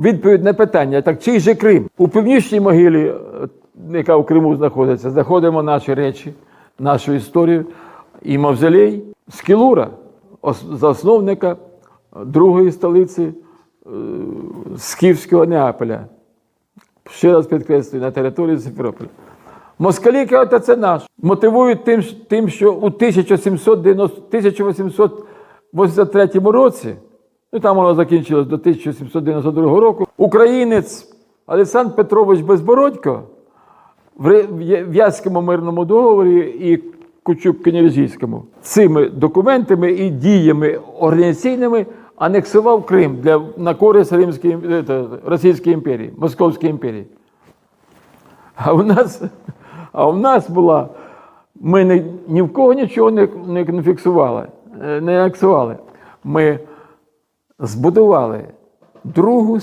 відповідь на питання: так чий же Крим? У північній могилі, е, яка в Криму знаходиться, знаходимо наші речі, нашу історію і мавзолей Скілура, засновника другої столиці е, Скіфського Неаполя. Ще раз підкреслюю, на території Симферополя. Москалі кажуть, це наш. Мотивують тим, тим що у 1790, 1883 році, ну там воно закінчилось до 1792 року, українець Олександр Петрович Безбородько в В'язькому мирному договорі і Кучук Кенерзійському цими документами і діями організаційними анексував Крим для, на користь Римської, е, Російської імперії, Московської імперії. А у нас, а у нас була, ми не, ні в кого нічого не, не, не фіксували, е, не анексували. Ми збудували другу